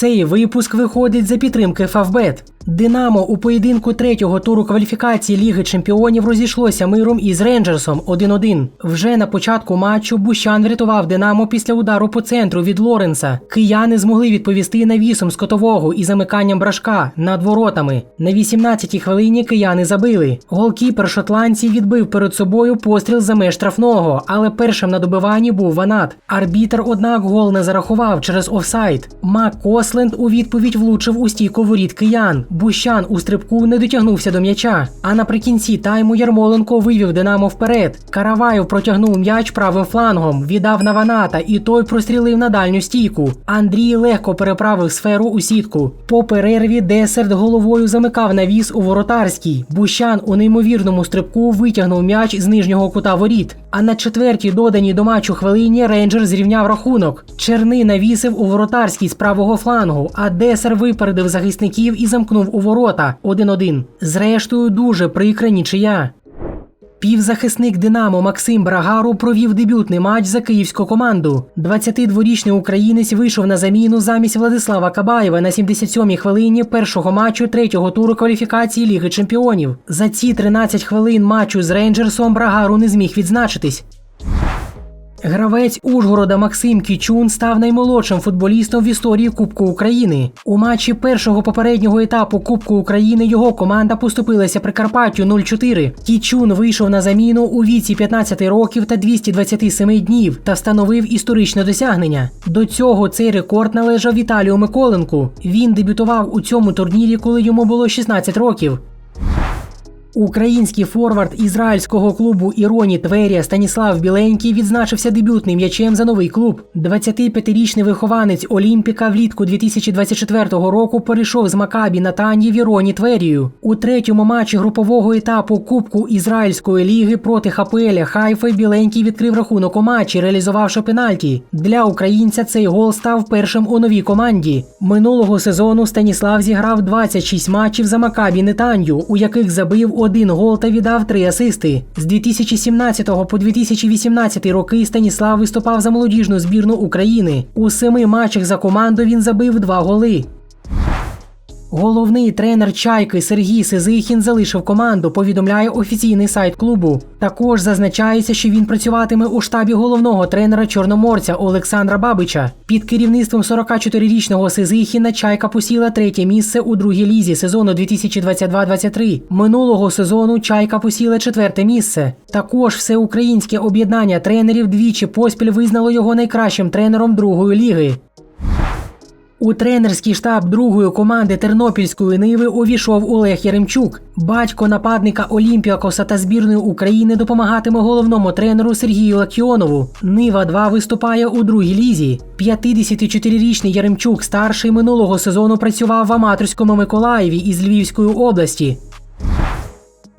Цей випуск виходить за підтримки Фавбет. Динамо у поєдинку третього туру кваліфікації Ліги Чемпіонів розійшлося миром із Рейнджерсом 1-1. Вже на початку матчу Бущан врятував Динамо після удару по центру від Лоренса. Кияни змогли відповісти навісом з котового і замиканням брашка над воротами. На 18-й хвилині кияни забили. Голкіпер шотландців відбив перед собою постріл за меж штрафного, але першим на добиванні був Ванат. Арбітер, однак, гол не зарахував через офсайд. Мак Косленд у відповідь влучив у стійку воріт киян. Бущан у стрибку не дотягнувся до м'яча. А наприкінці тайму Ярмоленко вивів Динамо вперед. Караваєв протягнув м'яч правим флангом, віддав на Ваната, і той прострілив на дальню стійку. Андрій легко переправив сферу у сітку. По перерві Десерт головою замикав навіс у воротарській. Бущан у неймовірному стрибку витягнув м'яч з нижнього кута воріт. А на четвертій доданій до матчу хвилині рейнджер зрівняв рахунок. Черни навісив у воротарській з правого флангу, а Десер випередив захисників і замкнув у ворота 1-1. Зрештою, дуже прикра нічия. Півзахисник Динамо Максим Брагару провів дебютний матч за київську команду. 22-річний українець вийшов на заміну замість Владислава Кабаєва на 77-й хвилині першого матчу третього туру кваліфікації Ліги Чемпіонів. За ці 13 хвилин матчу з Рейнджерсом Брагару не зміг відзначитись. Гравець Ужгорода Максим Кічун став наймолодшим футболістом в історії Кубку України. У матчі першого попереднього етапу Кубку України його команда поступилася Прикарпаттю 0-4. Кічун вийшов на заміну у віці 15 років та 227 днів та встановив історичне досягнення. До цього цей рекорд належав Віталію Миколенку. Він дебютував у цьому турнірі, коли йому було 16 років. Український форвард ізраїльського клубу Іроні Тверія Станіслав Біленький відзначився дебютним м'ячем за новий клуб. 25-річний вихованець Олімпіка влітку 2024 року перейшов з Макабі Натані в Іроні Тверію. У третьому матчі групового етапу Кубку Ізраїльської ліги проти Хапеля Хайфи Біленький відкрив рахунок у матчі, реалізувавши пенальті. Для українця цей гол став першим у новій команді. Минулого сезону Станіслав зіграв 26 матчів за Макабі Нетанью, у яких забив один гол та віддав три асисти. З 2017 по 2018 роки Станіслав виступав за молодіжну збірну України. У семи матчах за команду він забив два голи. Головний тренер Чайки Сергій Сизихін залишив команду, повідомляє офіційний сайт клубу. Також зазначається, що він працюватиме у штабі головного тренера чорноморця Олександра Бабича. Під керівництвом 44-річного Сизихіна Чайка посіла третє місце у другій лізі сезону 2022-23. Минулого сезону Чайка посіла четверте місце. Також всеукраїнське об'єднання тренерів двічі поспіль визнало його найкращим тренером другої ліги. У тренерський штаб другої команди Тернопільської Ниви увійшов Олег Яремчук. Батько нападника Олімпіакоса та збірної України допомагатиме головному тренеру Сергію Лакіонову. Нива 2 виступає у другій лізі. 54-річний Яремчук старший минулого сезону працював в аматорському Миколаєві із Львівської області.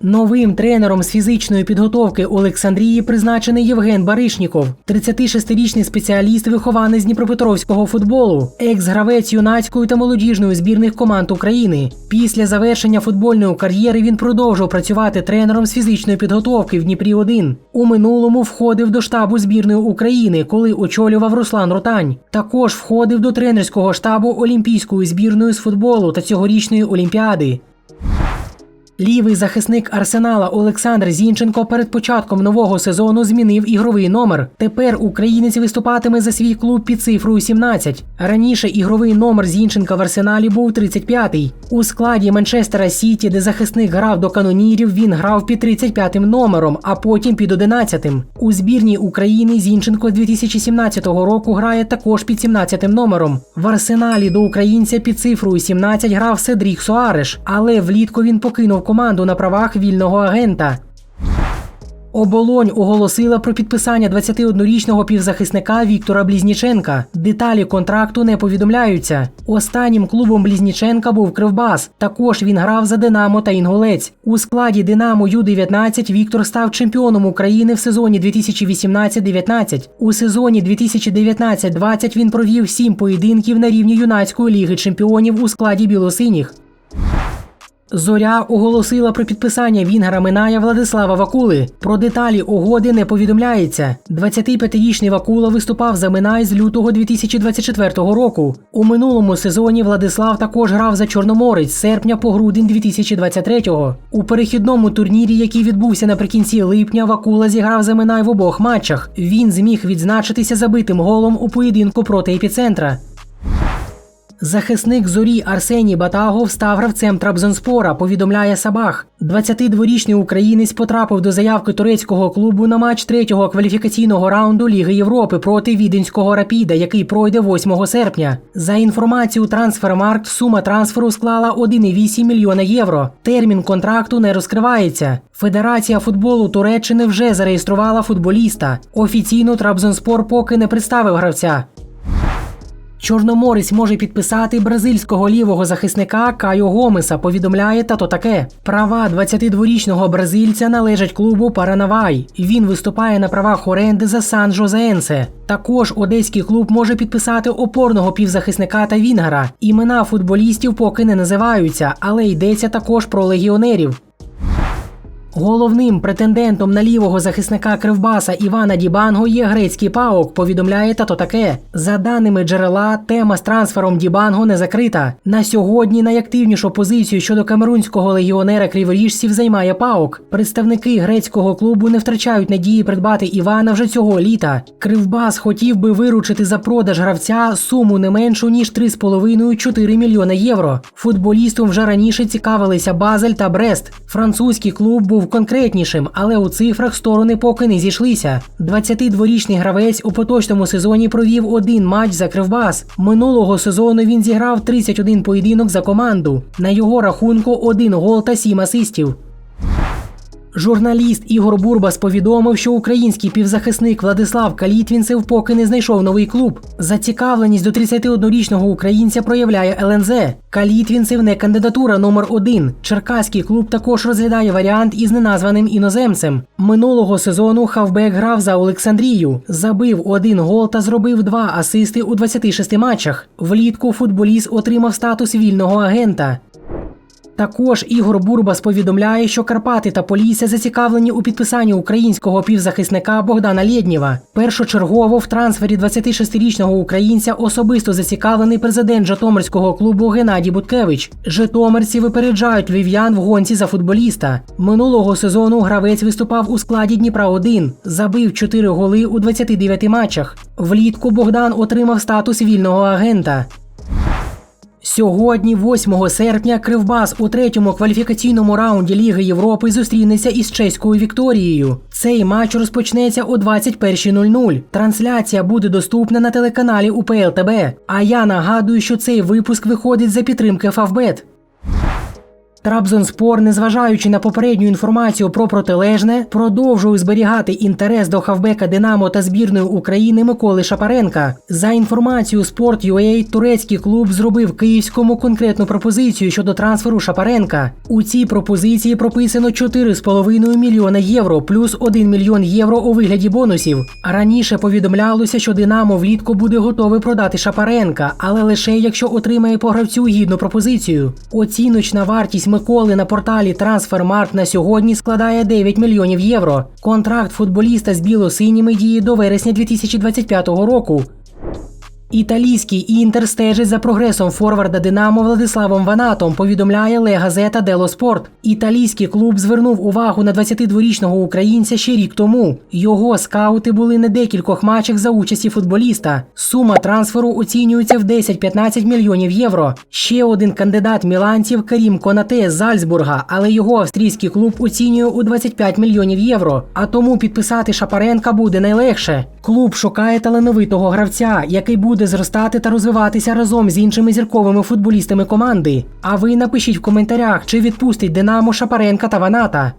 Новим тренером з фізичної підготовки Олександрії призначений Євген Баришніков, 36-річний спеціаліст, вихованець Дніпропетровського футболу, екс-гравець юнацької та молодіжної збірних команд України. Після завершення футбольної кар'єри він продовжив працювати тренером з фізичної підготовки в Дніпрі 1 У минулому входив до штабу збірної України, коли очолював Руслан Ротань. Також входив до тренерського штабу Олімпійської збірної з футболу та цьогорічної Олімпіади. Лівий захисник Арсенала Олександр Зінченко перед початком нового сезону змінив ігровий номер. Тепер українець виступатиме за свій клуб під цифрою 17. Раніше ігровий номер Зінченка в Арсеналі був 35-й. У складі Манчестера Сіті, де захисник грав до канонірів, він грав під 35-м номером, а потім під 11-тим. У збірній України Зінченко з 2017 року грає також під 17-м номером. В Арсеналі до українця під цифрою 17 грав Седрік Суареш, але влітку він покинув команду на правах вільного агента. Оболонь оголосила про підписання 21-річного півзахисника Віктора Блізніченка. Деталі контракту не повідомляються. Останнім клубом Блізніченка був Кривбас. Також він грав за Динамо та Інгулець. У складі Динамо Ю-19 Віктор став чемпіоном України в сезоні 2018-19. У сезоні 2019-20 він провів сім поєдинків на рівні юнацької ліги чемпіонів у складі білосиніх. Зоря оголосила про підписання Вінгера Миная Владислава Вакули. Про деталі угоди не повідомляється. 25-річний Вакула виступав за Минай з лютого 2024 року. У минулому сезоні Владислав також грав за Чорноморець з серпня по грудень 2023-го. У перехідному турнірі, який відбувся наприкінці липня, Вакула зіграв за Минай в обох матчах. Він зміг відзначитися забитим голом у поєдинку проти епіцентра. Захисник зорі Арсеній Батагов став гравцем Трабзонспора, повідомляє Сабах. 22-річний українець потрапив до заявки турецького клубу на матч третього кваліфікаційного раунду Ліги Європи проти віденського Рапіда, який пройде 8 серпня. За інформацією Трансфермаркт, сума трансферу склала 1,8 мільйона євро. Термін контракту не розкривається. Федерація футболу Туреччини вже зареєструвала футболіста. Офіційно Трабзонспор поки не представив гравця. Чорноморець може підписати бразильського лівого захисника Кайо Гомеса. Повідомляє тато таке. Права 22-річного бразильця належать клубу Паранавай. Він виступає на правах оренди за Сан Жозеенсе. Також одеський клуб може підписати опорного півзахисника та Вінгера. Імена футболістів поки не називаються, але йдеться також про легіонерів. Головним претендентом на лівого захисника Кривбаса Івана Дібанго є грецький паук. Повідомляє тато таке. За даними джерела, тема з трансфером Дібанго не закрита. На сьогодні найактивнішу позицію щодо камерунського легіонера криворіжців займає паук. Представники грецького клубу не втрачають надії придбати Івана вже цього літа. Кривбас хотів би виручити за продаж гравця суму не меншу ніж 3,5-4 мільйони євро. Футболістом вже раніше цікавилися Базель та Брест. Французький клуб був конкретнішим, але у цифрах сторони поки не зійшлися. 22-річний гравець у поточному сезоні провів один матч за Кривбас. Минулого сезону він зіграв 31 поєдинок за команду. На його рахунку один гол та сім асистів. Журналіст Ігор Бурбас повідомив, що український півзахисник Владислав Калітвінцев поки не знайшов новий клуб. Зацікавленість до 31-річного українця проявляє ЛНЗ. Калітвінцев не кандидатура номер один. Черкаський клуб також розглядає варіант із неназваним іноземцем. Минулого сезону Хавбек грав за Олександрію, забив один гол та зробив два асисти у 26 матчах. Влітку футболіст отримав статус вільного агента. Також Ігор Бурбас повідомляє, що Карпати та Полісся зацікавлені у підписанні українського півзахисника Богдана Лєднєва. Першочергово в трансфері 26-річного українця особисто зацікавлений президент Житомирського клубу Геннадій Буткевич. Житомирці випереджають львів'ян в гонці за футболіста. Минулого сезону гравець виступав у складі Дніпра 1 забив 4 голи у 29 матчах. Влітку Богдан отримав статус вільного агента. Сьогодні, 8 серпня, Кривбас у третьому кваліфікаційному раунді Ліги Європи зустрінеться із чеською Вікторією. Цей матч розпочнеться о 21.00. Трансляція буде доступна на телеканалі УПЛ ТБ. А я нагадую, що цей випуск виходить за підтримки Фавбет. Трабзонспор, незважаючи на попередню інформацію про протилежне, продовжує зберігати інтерес до хавбека Динамо та збірної України Миколи Шапаренка. За інформацією Sport.ua, турецький клуб зробив київському конкретну пропозицію щодо трансферу Шапаренка. У цій пропозиції прописано 4,5 мільйона євро плюс 1 мільйон євро у вигляді бонусів. Раніше повідомлялося, що Динамо влітку буде готовий продати Шапаренка, але лише якщо отримає по гравцю гідну пропозицію. Оціночна вартість Миколи на порталі Трансфермарт на сьогодні складає 9 мільйонів євро. Контракт футболіста з біло-синіми діє до вересня 2025 року. Італійський інтер стежить за прогресом форварда Динамо Владиславом Ванатом, повідомляє Ле Газета Дело Спорт. Італійський клуб звернув увагу на 22-річного українця ще рік тому. Його скаути були на декількох матчах за участі футболіста. Сума трансферу оцінюється в 10-15 мільйонів євро. Ще один кандидат міланців Карім Конате з Зальцбурга, але його австрійський клуб оцінює у 25 мільйонів євро. А тому підписати Шапаренка буде найлегше. Клуб шукає талановитого гравця, який буде зростати та розвиватися разом з іншими зірковими футболістами команди. А ви напишіть в коментарях, чи відпустить Динамо Шапаренка та Ваната.